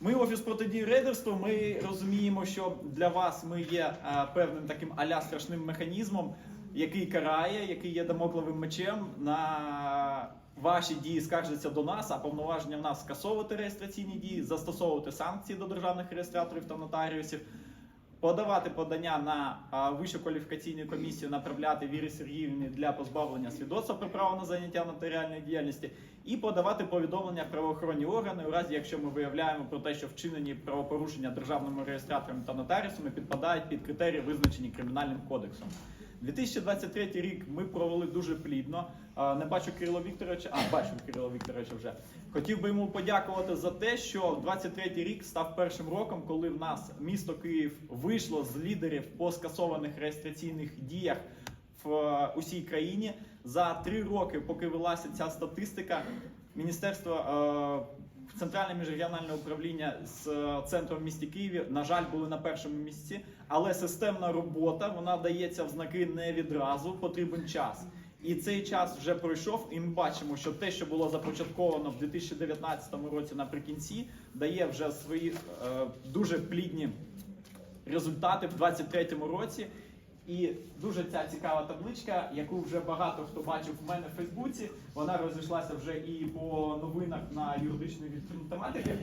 Ми офіс протидії рейдерству. Ми розуміємо, що для вас ми є е, певним таким аля страшним механізмом, який карає, який є дамокловим мечем на ваші дії скаржаться до нас, а повноваження в нас скасовувати реєстраційні дії, застосовувати санкції до державних реєстраторів та нотаріусів. Подавати подання на вищу кваліфікаційну комісію, направляти Вірі Сергіївні для позбавлення свідоцтва про право на заняття нотаріальної діяльності і подавати повідомлення в правоохоронні органи у разі, якщо ми виявляємо про те, що вчинені правопорушення державними реєстраторами та нотаріусами підпадають під критерії, визначені кримінальним кодексом. 2023 рік ми провели дуже плідно. Не бачу Кирила Вікторовича, а бачу Кирила Вікторовича вже. Хотів би йому подякувати за те, що 23 рік став першим роком, коли в нас місто Київ вийшло з лідерів по скасованих реєстраційних діях в е, усій країні. За три роки, поки велася ця статистика, міністерство е, центральне міжрегіональне управління з е, центром в місті Києві, на жаль, були на першому місці, але системна робота вона дається в знаки не відразу, потрібен час. І цей час вже пройшов, і ми бачимо, що те, що було започатковано в 2019 році наприкінці, дає вже свої е, дуже плідні результати в 2023 році. І дуже ця цікава табличка, яку вже багато хто бачив в мене в Фейсбуці. Вона розійшлася вже і по новинах на юридичної відкритої тематики.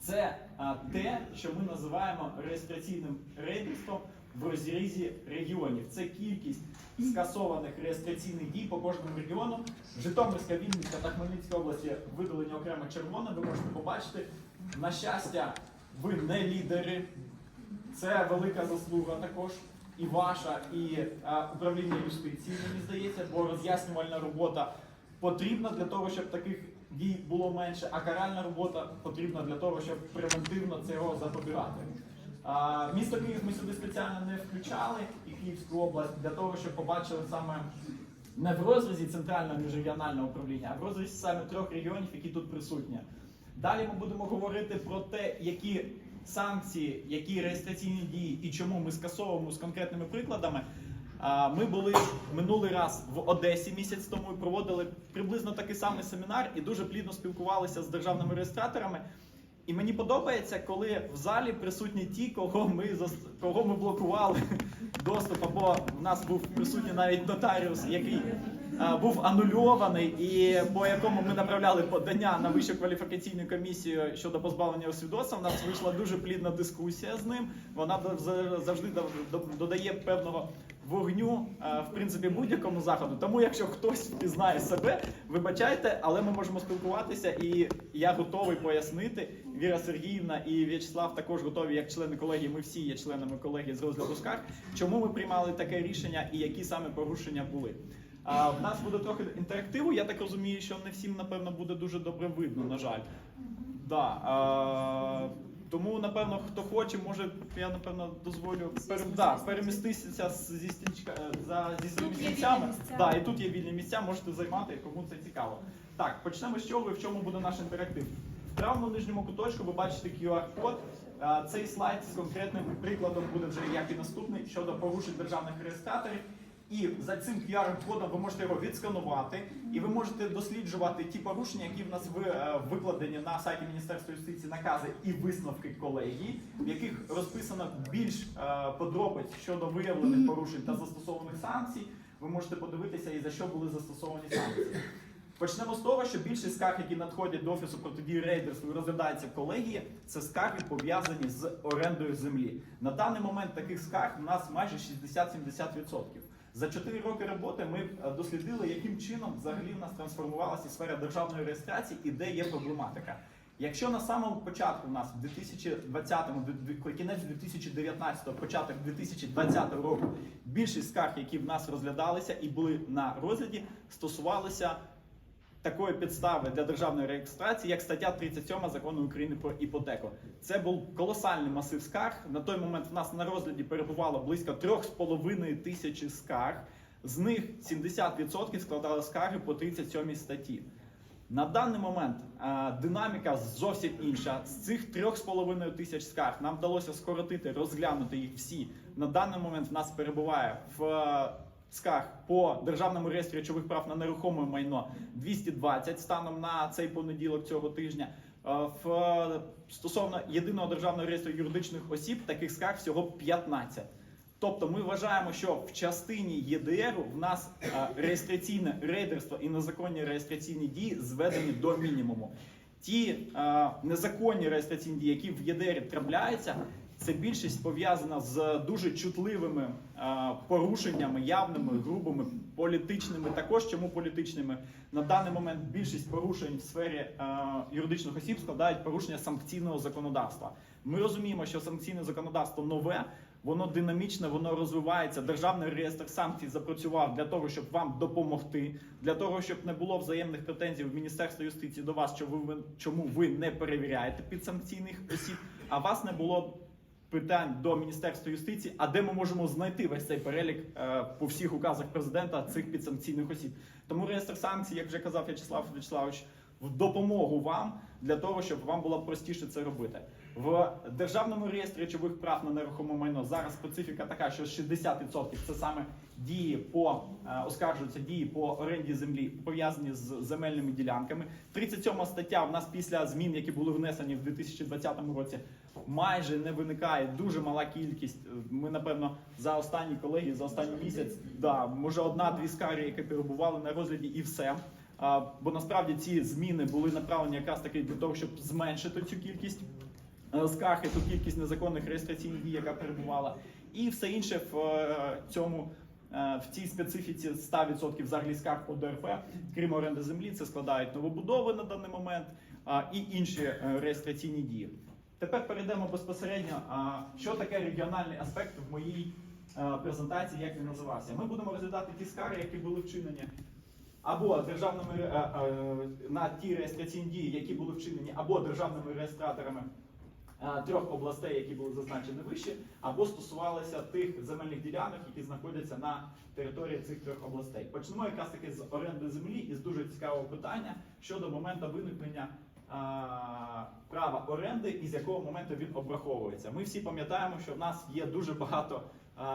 Це а, те, що ми називаємо реєстраційним рейдерством в розрізі регіонів. Це кількість скасованих реєстраційних дій по кожному регіону. Житомирська, Вінницька та Хмельницька області видалені окремо червоне. Ви можете побачити. На щастя, ви не лідери. Це велика заслуга також. І ваша, і е, управління юстиції, мені здається, бо роз'яснювальна робота потрібна для того, щоб таких дій було менше, а каральна робота потрібна для того, щоб превентивно цього запобігати. Місто Київ ми сюди спеціально не включали і Київську область для того, щоб побачили саме не в розрізі центрального міжрегіонального управління, а в розрізі саме трьох регіонів, які тут присутні. Далі ми будемо говорити про те, які санкції, які реєстраційні дії і чому ми скасовуємо з конкретними прикладами. Ми були минулий раз в Одесі місяць тому і проводили приблизно такий самий семінар і дуже плідно спілкувалися з державними реєстраторами. І мені подобається, коли в залі присутні ті, кого ми кого ми блокували доступ, або в нас був присутній навіть нотаріус, який а, був анульований, і по якому ми направляли подання на вищу кваліфікаційну комісію щодо позбавлення освідоцтва. У нас вийшла дуже плідна дискусія з ним. Вона завжди до- до- додає певного вогню е, в принципі будь-якому заходу. Тому, якщо хтось впізнає себе, вибачайте, але ми можемо спілкуватися, і я готовий пояснити. Віра Сергіївна і В'ячеслав також готові, як члени колегії. Ми всі є членами колегії з розгляду скарг. Чому ми приймали таке рішення і які саме порушення були? А, в нас буде трохи інтерактиву. Я так розумію, що не всім напевно буде дуже добре видно. На жаль, да. А, тому, напевно, хто хоче, може я напевно дозволю пере, да, переміститися з- зі стільчика е, за зі Тут є стільцями. вільні місця. Да, і тут є вільні місця, можете займати, кому це цікаво. Так, почнемо з чого і в чому буде наш інтерактив. В правому нижньому куточку ви бачите QR-код. А, Цей слайд з конкретним прикладом буде вже як і наступний щодо порушень державних реєстраторів. І за цим QR-кодом ви можете його відсканувати, і ви можете досліджувати ті порушення, які в нас е, викладені на сайті Міністерства юстиції накази і висновки колегії, в яких розписано більш е, подробиць щодо виявлених порушень та застосованих санкцій. Ви можете подивитися і за що були застосовані санкції. Почнемо з того, що більшість скарг, які надходять до офісу протидії рейдерству і розглядаються в колегії, це скарги пов'язані з орендою землі. На даний момент таких скарг у нас майже 60-70%. За 4 роки роботи ми е, дослідили, яким чином взагалі в нас трансформувалася сфера державної реєстрації і де є проблематика. Якщо на самому початку у нас в 2020-му, д- д- кінець 2019-го, початок 2020 року, більшість скарг, які в нас розглядалися і були на розгляді, стосувалися такої підстави для державної реєстрації, як стаття 37 закону України про іпотеку. Це був колосальний масив скарг. На той момент в нас на розгляді перебувало близько 3,5 тисячі скарг. З них 70% складали скарги по 37 статті. На даний момент е, динаміка зовсім інша. З цих 3,5 тисяч скарг нам вдалося скоротити, розглянути їх всі. На даний момент в нас перебуває в по державному реєстрі речових прав на нерухоме майно 220 станом на цей понеділок цього тижня. в е, стосовно єдиного державного реєстру юридичних осіб таких скарг всього 15. Тобто ми вважаємо, що в частині ЄДР в нас е, реєстраційне рейдерство і незаконні реєстраційні дії зведені до мінімуму. Ті е, незаконні реєстраційні дії, які в ЄДР трапляються, це більшість пов'язана з дуже чутливими е, порушеннями, явними, грубими, політичними. Також чому політичними на даний момент більшість порушень в сфері е, юридичних осіб складають порушення санкційного законодавства. Ми розуміємо, що санкційне законодавство нове. Воно динамічне, воно розвивається. Державний реєстр санкцій запрацював для того, щоб вам допомогти, для того, щоб не було взаємних претензій в Міністерства юстиції до вас, чому ви не перевіряєте підсанкційних осіб, а вас не було питань до Міністерства юстиції, а де ми можемо знайти весь цей перелік е, по всіх указах президента цих підсанкційних осіб. Тому реєстр санкцій, як вже казав В'ячеслав Вячеславович, в допомогу вам для того, щоб вам було простіше це робити. В державному реєстрі речових прав на нерухоме майно зараз специфіка така, що 60% це саме дії по е, оскаржуються дії по оренді землі пов'язані з земельними ділянками. 37 стаття в нас після змін, які були внесені в 2020 році, майже не виникає дуже мала кількість. Ми напевно за останні колеги, за останній місяць, да, може одна-дві скарги, які перебували на розгляді, і все. А, бо насправді ці зміни були направлені якраз таки для того, щоб зменшити цю кількість е, і ту кількість незаконних реєстраційних дій, яка перебувала, і все інше в е, цьому. е, В цій специфіці 100% взагалі скарг по ДРП, крім оренди землі, це складають новобудови на даний момент і інші реєстраційні дії. Тепер перейдемо безпосередньо, що таке регіональний аспект в моїй презентації, як він називався. Ми будемо розглядати ті скарги, які були вчинені або державними на ті реєстраційні дії, які були вчинені, або державними реєстраторами трьох областей, які були зазначені вище, або стосувалися тих земельних ділянок, які знаходяться на території цих трьох областей. Почнемо якраз таки з оренди землі і з дуже цікавого питання щодо моменту виникнення. Права оренди і з якого моменту він обраховується. Ми всі пам'ятаємо, що в нас є дуже багато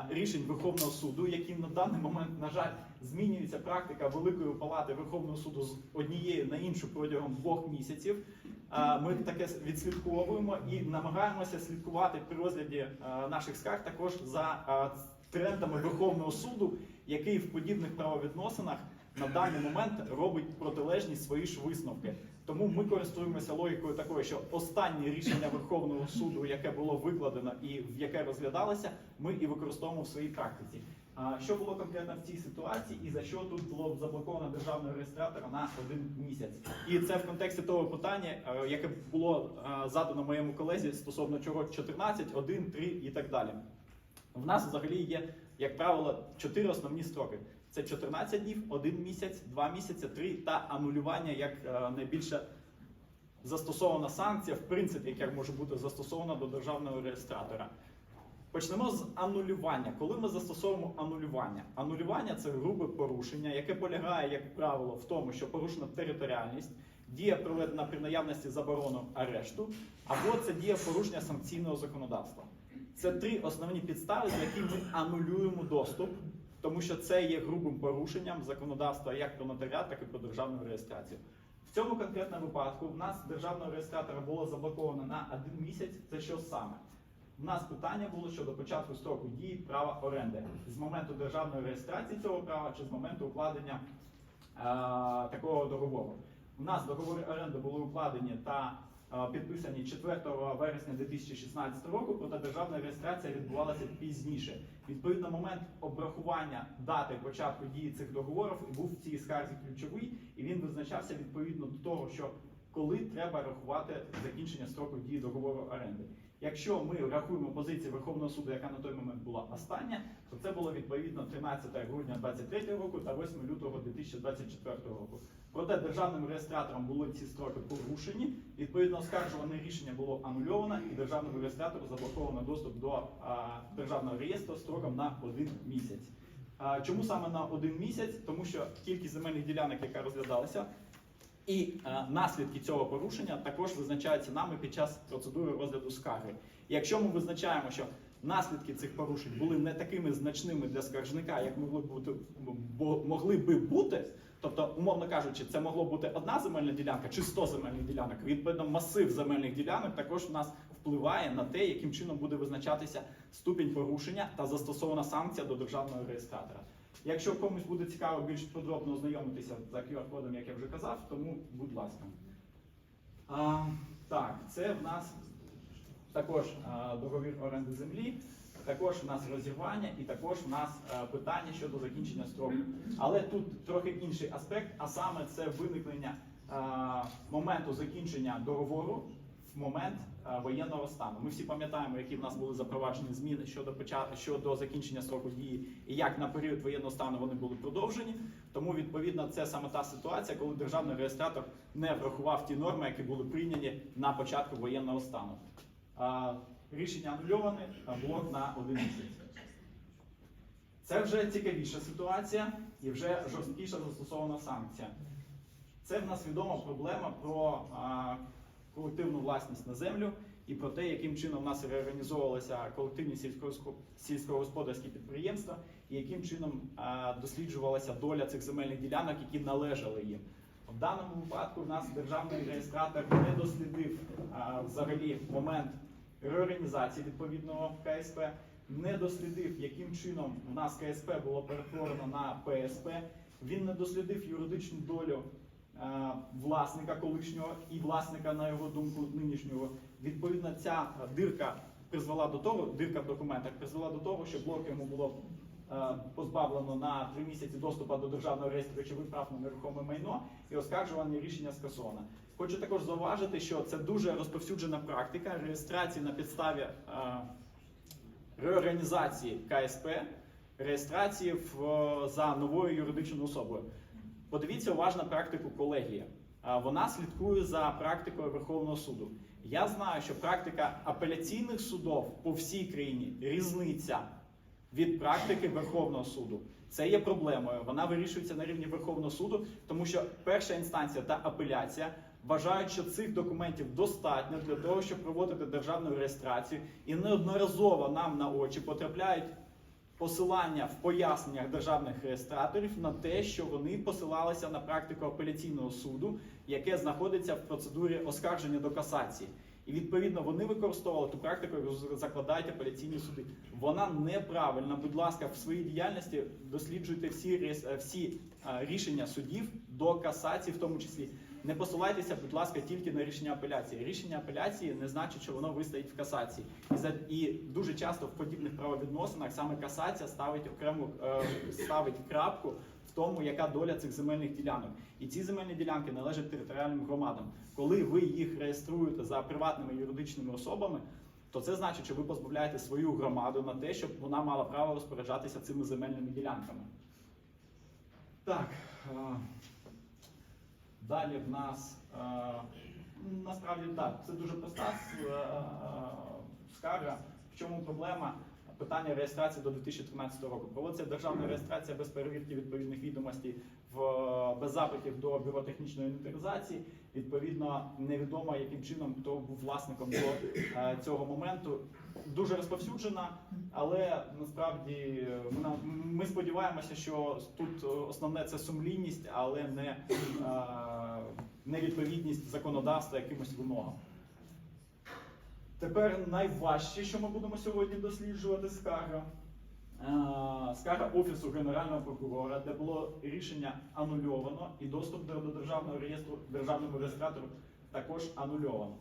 рішень Верховного суду, які на даний момент, на жаль, змінюється практика Великої палати Верховного суду з однієї на іншу протягом двох місяців. Ми таке відслідковуємо і намагаємося слідкувати при розгляді наших скарг також за трендами Верховного суду, який в подібних правовідносинах на даний момент робить протилежні свої ж висновки. Тому ми користуємося логікою такою, що останнє рішення Верховного суду, яке було викладено і в яке розглядалося, ми і використовуємо в своїй практиці. Що було конкретно в цій ситуації, і за що тут було заблоковано державного реєстратора на один місяць? І це в контексті того питання, е, яке було е, задано моєму колезі стосовно чого 14, 1, 3 і так далі. В нас взагалі є, як правило, чотири основні строки: це 14 днів, 1 місяць, 2 місяці, 3 та анулювання як е, найбільше застосована санкція, в принципі, яка може бути застосована до державного реєстратора. Почнемо з анулювання. Коли ми застосовуємо анулювання? Анулювання це грубе порушення, яке полягає, як правило, в тому, що порушена територіальність, дія проведена при наявності заборону арешту, або це дія порушення санкційного законодавства. Це три основні підстави, за які ми анулюємо доступ, тому що це є грубим порушенням законодавства як про нотаріат, так і про державну реєстрацію. В цьому конкретному випадку в нас державного реєстратора було заблоковано на один місяць. Це що саме? У нас питання було щодо початку строку дії права оренди з моменту державної реєстрації цього права чи з моменту укладення е, такого договору. У нас договори оренди були укладені та е, підписані 4 вересня 2016 року, проте державна реєстрація відбувалася пізніше. Відповідно, момент обрахування дати початку дії цих договорів був в цій скарзі ключовий, і він визначався відповідно до того, що коли треба рахувати закінчення строку дії договору оренди. Якщо ми рахуємо позицію Верховного суду, яка на той момент була остання, то це було відповідно 13 грудня 2023 року та 8 лютого 2024 року. Проте державним реєстратором були ці строки порушені. Відповідно, оскаржуване рішення було анульовано, і державному реєстратору заблоковано доступ до а, державного реєстру строком на один місяць. А, чому саме на один місяць? Тому що кількість земельних ділянок, яка розглядалася, і е, наслідки цього порушення також визначаються нами під час процедури розгляду скарги. І якщо ми визначаємо, що наслідки цих порушень були не такими значними для скаржника, як могли бути, бо могли би бути. Тобто, умовно кажучи, це могло бути одна земельна ділянка чи 100 земельних ділянок. Відповідно, масив земельних ділянок також у нас впливає на те, яким чином буде визначатися ступінь порушення та застосована санкція до державного реєстратора. Якщо комусь буде цікаво більш подробно ознайомитися за QR-кодом, як я вже казав, тому будь ласка. А, так, це в нас також а, договір оренди землі, також в нас розірвання і також в нас а, питання щодо закінчення строку. Але тут трохи інший аспект, а саме це виникнення а, моменту закінчення договору в момент воєнного стану. Ми всі пам'ятаємо, які в нас були запроваджені зміни щодо початку щодо закінчення строку дії і як на період воєнного стану вони були продовжені. Тому відповідно це саме та ситуація, коли державний реєстратор не врахував ті норми, які були прийняті на початку воєнного стану. Рішення анульоване, блок на один місяць. Це вже цікавіша ситуація і вже жорсткіша застосована санкція. Це в нас відома проблема про а, колективну власність на землю і про те, яким чином в нас реорганізовувалися колективні сільськогосп- сільськогосподарські підприємства, і яким чином досліджувалася доля цих земельних ділянок, які належали їм. В даному випадку в нас державний реєстратор не дослідив а, взагалі момент реорганізації відповідного КСП, не дослідив, яким чином в нас КСП було перетворено на ПСП. Він не дослідив юридичну долю власника колишнього і власника, на його думку, нинішнього. Відповідно, ця дирка призвела до того, дирка в документах призвела до того, що блок йому було е, позбавлено на три місяці доступу до державного реєстру речових прав на нерухоме майно і оскаржуване рішення скасовано. Хочу також зауважити, що це дуже розповсюджена практика реєстрації на підставі е, реорганізації КСП, реєстрації в, е, за новою юридичною особою. Подивіться уважно практику колегії. Вона слідкує за практикою Верховного суду. Я знаю, що практика апеляційних судів по всій країні різниця від практики Верховного суду. Це є проблемою. Вона вирішується на рівні Верховного суду, тому що перша інстанція та апеляція вважають, що цих документів достатньо для того, щоб проводити державну реєстрацію, і неодноразово нам на очі потрапляють посилання в поясненнях державних реєстраторів на те, що вони посилалися на практику апеляційного суду, яке знаходиться в процедурі оскарження до касації. І відповідно вони використовували ту практику, яку закладають апеляційні суди. Вона неправильна. Будь ласка, в своїй діяльності досліджуйте всі всі рішення судів до касації, в тому числі. Не посилайтеся, будь ласка, тільки на рішення апеляції. Рішення апеляції не значить, що воно вистоїть в касації. І, за, і дуже часто в подібних правовідносинах саме касація ставить окрему е, ставить крапку в тому, яка доля цих земельних ділянок. І ці земельні ділянки належать територіальним громадам. Коли ви їх реєструєте за приватними юридичними особами, то це значить, що ви позбавляєте свою громаду на те, щоб вона мала право розпоряджатися цими земельними ділянками. Так. Далі в нас е, насправді так, це дуже проста е, скарга. В чому проблема? Питання реєстрації до 2013 року. Проводиться державна реєстрація без перевірки відповідних відомостей в без запитів до бюро технічної інвентаризації. Відповідно, невідомо яким чином хто був власником до е, цього моменту. Дуже розповсюджена, але насправді е, ми, сподіваємося, що тут е, основне це сумлінність, але не, е, невідповідність законодавства якимось вимогам. Тепер найважче, що ми будемо сьогодні досліджувати, скарга. Е, Скарга Офісу Генерального прокурора, де було рішення анульовано, і доступ до до державного реєстру державному реєстратору також анульовано.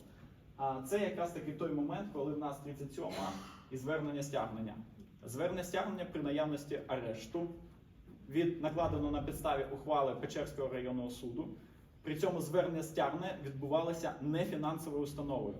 Це якраз таки той момент, коли в нас 37 і звернення стягнення. Звернення стягнення при наявності арешту від накладено на підставі ухвали Печерського районного суду. При цьому звернення стягнення відбувалося не фінансовою установою.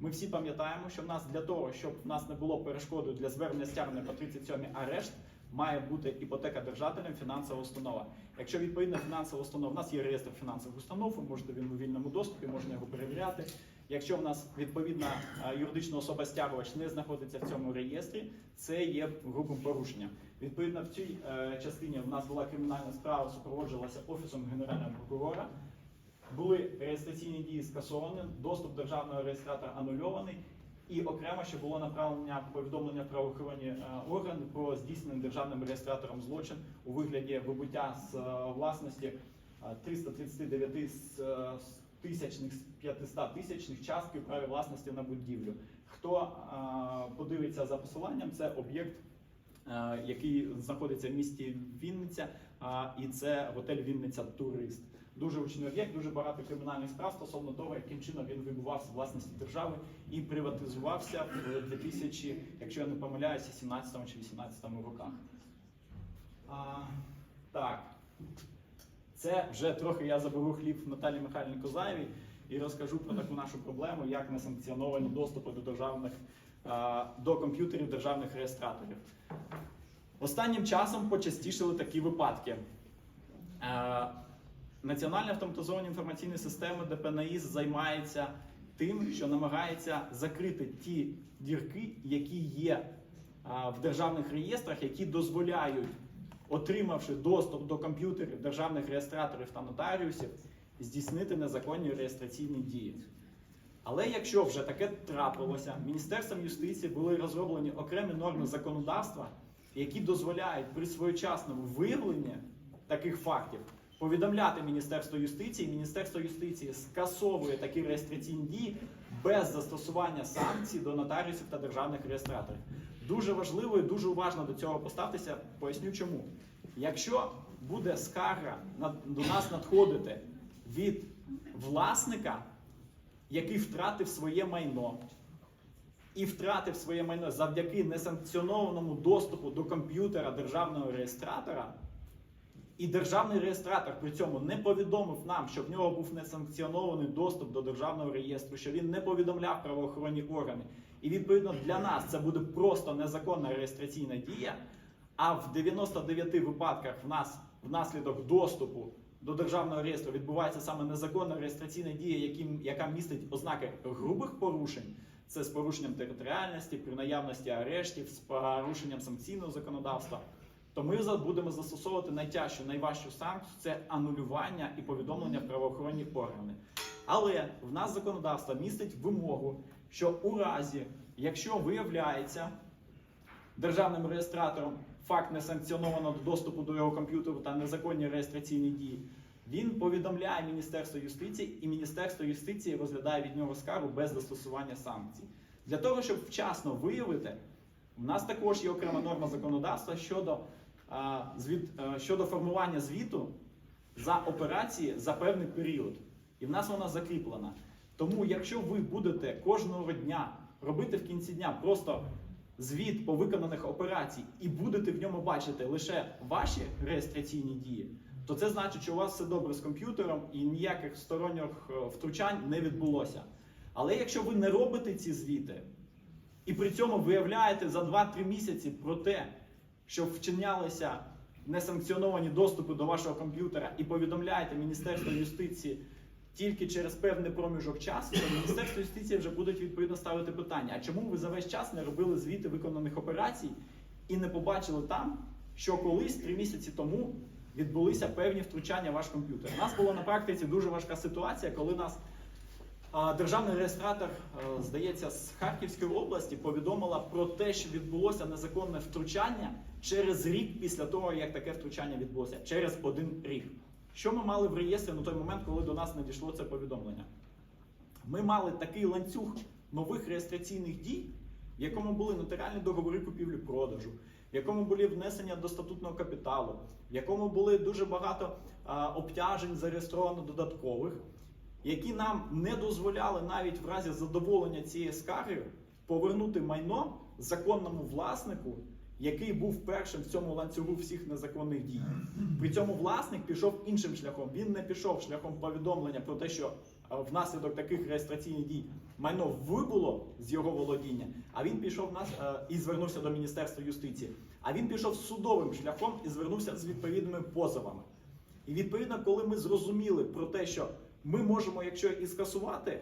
Ми всі пам'ятаємо, що в нас для того, щоб в нас не було перешкодою для звернення стягнення по 37 арешт, має бути іпотека держателем фінансова установа. Якщо відповідна фінансова установа, у нас є реєстр фінансових установ, ви можете він у вільному доступі, можна його перевіряти. Якщо в нас відповідна е, юридична особа стягувач не знаходиться в цьому реєстрі, це є грубим порушенням. Відповідно, в цій е, частині в нас була кримінальна справа, супроводжувалася офісом генерального прокурора. Були реєстраційні дії скасовані, доступ державного реєстратора анульований. І окремо ще було направлення повідомлення в правоохоронні е, органи про здійснений державним реєстратором злочин у вигляді вибуття з власності е, 339 е, з тисячних 500 тисячних частки в праві власності на будівлю. Хто подивиться за посиланням, це об'єкт, який знаходиться в місті Вінниця, і це готель Вінниця Турист. Дуже гучний об'єкт, дуже багато кримінальних справ стосовно того, яким чином він вибувався з власності держави і приватизувався в 2000, якщо я не помиляюся, 17 чи 18 роках. А, так. Це вже трохи я заберу хліб Наталі Михайлівні Козаєвій і розкажу про таку нашу проблему, як несанкціоновані доступи до державних до комп'ютерів державних реєстраторів. Останнім часом почастішили такі випадки. Національна автоматизована інформаційні системи ДПНІС займається тим, що намагається закрити ті дірки, які є в державних реєстрах, які дозволяють, отримавши доступ до комп'ютерів державних реєстраторів та нотаріусів, здійснити незаконні реєстраційні дії. Але якщо вже таке трапилося, Міністерством юстиції були розроблені окремі норми законодавства, які дозволяють при своєчасному виявленні таких фактів повідомляти Міністерство юстиції. Міністерство юстиції скасовує такі реєстраційні дії без застосування санкцій до нотаріусів та державних реєстраторів. Дуже важливо і дуже уважно до цього поставтеся. Поясню чому. Якщо буде скарга до нас надходити від власника, який втратив своє майно, і втратив своє майно завдяки несанкціонованому доступу до комп'ютера державного реєстратора, і державний реєстратор при цьому не повідомив нам, що в нього був несанкціонований доступ до державного реєстру, що він не повідомляв правоохоронні органи. І відповідно для нас це буде просто незаконна реєстраційна дія. А в 99 випадках в нас внаслідок доступу до державного реєстру відбувається саме незаконна реєстраційна дія, яка містить ознаки грубих порушень. Це з порушенням територіальності, при наявності арештів, з порушенням санкційного законодавства. То ми будемо застосовувати найтяжчу, найважчу санкцію це анулювання і повідомлення в правоохоронні органи. Але в нас законодавство містить вимогу, що у разі, якщо виявляється державним реєстратором факт несанкціонованого доступу до його комп'ютеру та незаконні реєстраційні дії, він повідомляє Міністерство юстиції, і Міністерство юстиції розглядає від нього скаргу без застосування санкцій. Для того, щоб вчасно виявити, у нас також є окрема норма законодавства щодо, а, звіт, е, щодо формування звіту за операції за певний період. І в нас вона закріплена. Тому, якщо ви будете кожного дня робити в кінці дня просто звіт по виконаних операцій і будете в ньому бачити лише ваші реєстраційні дії, то це значить, що у вас все добре з комп'ютером і ніяких сторонніх е, втручань не відбулося. Але якщо ви не робите ці звіти, і при цьому виявляєте за 2-3 місяці про те, що вчинялися несанкціоновані доступи до вашого комп'ютера, і повідомляєте Міністерство юстиції тільки через певний проміжок часу, то Міністерство юстиції вже будуть відповідно ставити питання: а чому ви за весь час не робили звіти виконаних операцій і не побачили там, що колись 3 місяці тому відбулися певні втручання в ваш комп'ютер? У нас була на практиці дуже важка ситуація, коли нас Державний реєстратор, здається, з Харківської області повідомила про те, що відбулося незаконне втручання через рік після того, як таке втручання відбулося, через один рік. Що ми мали в реєстрі на той момент, коли до нас надійшло це повідомлення? Ми мали такий ланцюг нових реєстраційних дій, в якому були нотаріальні договори купівлі-продажу, в якому були внесення до статутного капіталу, в якому були дуже багато а, обтяжень зареєстровано додаткових, які нам не дозволяли навіть в разі задоволення цієї скарги повернути майно законному власнику, який був першим в цьому ланцюгу всіх незаконних дій. При цьому власник пішов іншим шляхом. Він не пішов шляхом повідомлення про те, що е, внаслідок таких реєстраційних дій майно вибуло з його володіння, а він пішов нас е, і звернувся до Міністерства юстиції. А він пішов судовим шляхом і звернувся з відповідними позовами. І відповідно, коли ми зрозуміли про те, що ми можемо, якщо і скасувати,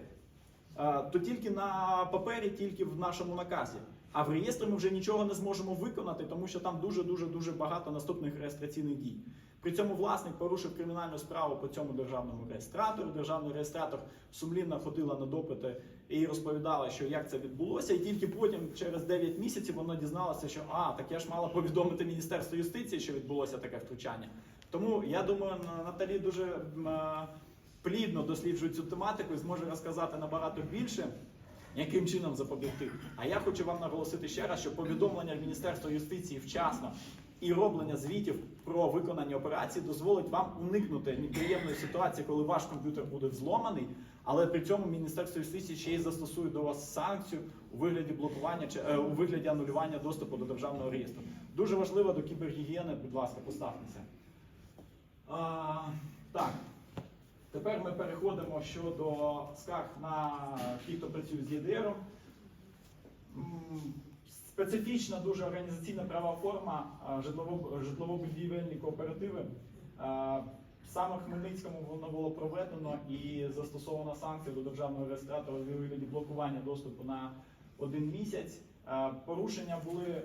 е, то тільки на папері, тільки в нашому наказі. А в реєстрі ми вже нічого не зможемо виконати, тому що там дуже дуже дуже багато наступних реєстраційних дій. При цьому власник порушив кримінальну справу по цьому державному реєстратору. Державний реєстратор сумлінно ходила на допити і розповідала, що як це відбулося, і тільки потім, через 9 місяців, воно дізналося, що а, так я ж мала повідомити Міністерство юстиції, що відбулося таке втручання. Тому я думаю, Наталі дуже е, плідно досліджує цю тематику і зможе розказати набагато більше. Яким чином запобігти? А я хочу вам наголосити ще раз, що повідомлення Міністерства юстиції вчасно і роблення звітів про виконані операції дозволить вам уникнути неприємної ситуації, коли ваш комп'ютер буде взломаний, але при цьому Міністерство юстиції ще й застосує до вас санкцію у вигляді блокування чи е, у вигляді анулювання доступу до державного реєстру. Дуже важливо до кібергігієни, будь ласка, поставтеся. Тепер ми переходимо щодо скарг на ті, хто працює з ЄДРом. Специфічна дуже організаційна права форма житлово- житлово-будівельні кооперативи. Саме в Хмельницькому воно було проведено і застосована санкція до державного реєстратора у вигляді блокування доступу на один місяць. Порушення були е,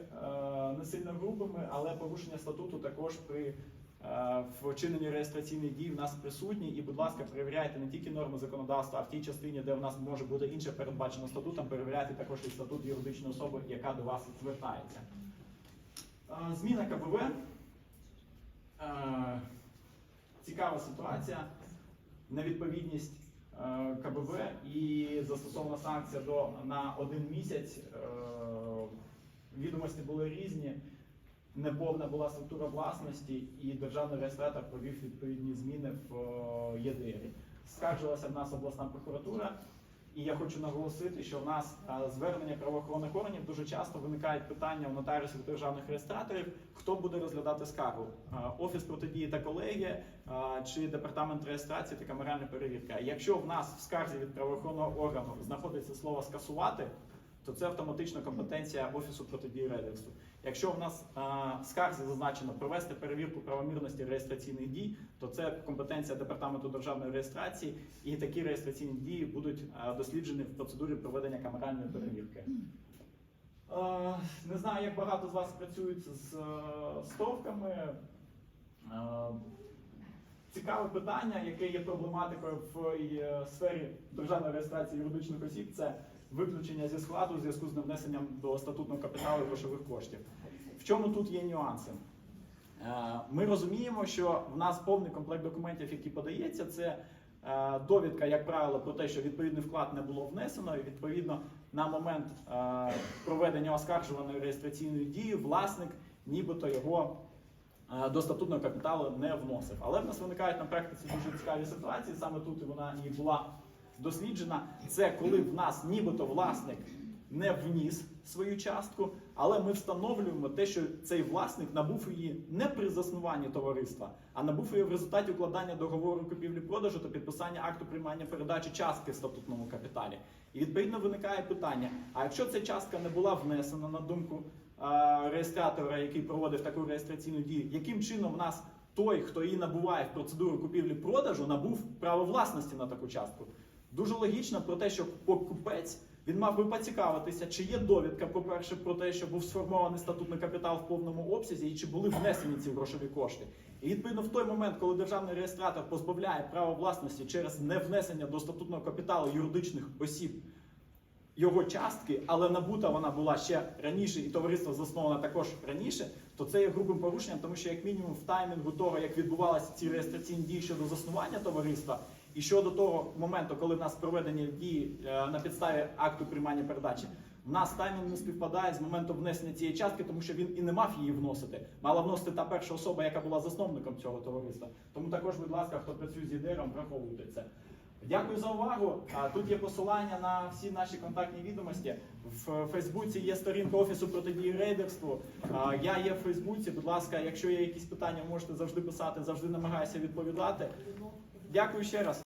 не сильно грубими, але порушення статуту також при е, вчиненні реєстраційних дій в нас присутні. І, будь ласка, перевіряйте не тільки норми законодавства, а в тій частині, де в нас може бути інше передбачено статутом, перевіряйте також і статут юридичної особи, яка до вас звертається. Е, Зміна КБВ. Е, Цікава ситуація. Невідповідність КБВ і застосована санкція до на один місяць. Відомості були різні. Неповна була структура власності, і державний реєстратор провів відповідні зміни в е, ЄДРі. Скаржилася в нас обласна прокуратура, і я хочу наголосити, що в нас е, звернення правоохоронних органів дуже часто виникають питання у нотаріусів державних реєстраторів, хто буде розглядати скаргу: Е, офіс протидії та колегія чи департамент реєстрації та камеральна перевірка. Якщо в нас в скарзі від правоохоронного органу знаходиться слово скасувати, то це автоматично компетенція офісу протидії рейдерству. Якщо в нас а, в скарзі зазначено провести перевірку правомірності реєстраційних дій, то це компетенція департаменту державної реєстрації, і такі реєстраційні дії будуть а, досліджені в процедурі проведення камеральної перевірки. Е, Не знаю, як багато з вас працюють з стовками. Е, Цікаве питання, яке є проблематикою в е, сфері державної реєстрації юридичних осіб, це виключення зі складу у зв'язку з невнесенням до статутного капіталу грошових коштів. В чому тут є нюанси? Е, Ми розуміємо, що в нас повний комплект документів, який подається, це е, довідка, як правило, про те, що відповідний вклад не було внесено, і відповідно на момент е, проведення оскаржуваної реєстраційної дії власник нібито його до статутного капіталу не вносив. Але в нас виникають на практиці дуже цікаві ситуації. Саме тут вона і була досліджена. Це коли в нас нібито власник не вніс свою частку, але ми встановлюємо те, що цей власник набув її не при заснуванні товариства, а набув її в результаті укладання договору купівлі-продажу та підписання акту приймання передачі частки в статутному капіталі. І відповідно виникає питання: а якщо ця частка не була внесена на думку реєстратора, який проводив таку реєстраційну дію, яким чином в нас той, хто її набуває в процедуру купівлі-продажу, набув право власності на таку частку? Дуже логічно про те, що покупець він мав би поцікавитися, чи є довідка, по-перше, про те, що був сформований статутний капітал в повному обсязі, і чи були внесені ці грошові кошти. І відповідно в той момент, коли державний реєстратор позбавляє права власності через невнесення до статутного капіталу юридичних осіб його частки, але набута вона була ще раніше, і товариство засноване також раніше, то це є грубим порушенням, тому що як мінімум в таймінгу того, як відбувалися ці реєстраційні дії щодо заснування товариства, і щодо того моменту, коли в нас проведені дії е, на підставі акту приймання передачі, в нас таймінг не співпадає з моментом внесення цієї частки, тому що він і не мав її вносити. Мала вносити та перша особа, яка була засновником цього товариства. Тому також, будь ласка, хто працює з ідеєм, враховуйте це. Дякую за увагу. Тут є посилання на всі наші контактні відомості. В Фейсбуці є сторінка офісу протидії рейдерству. Я є в Фейсбуці. Будь ласка, якщо є якісь питання, можете завжди писати, завжди намагаюся відповідати. Дякую ще раз.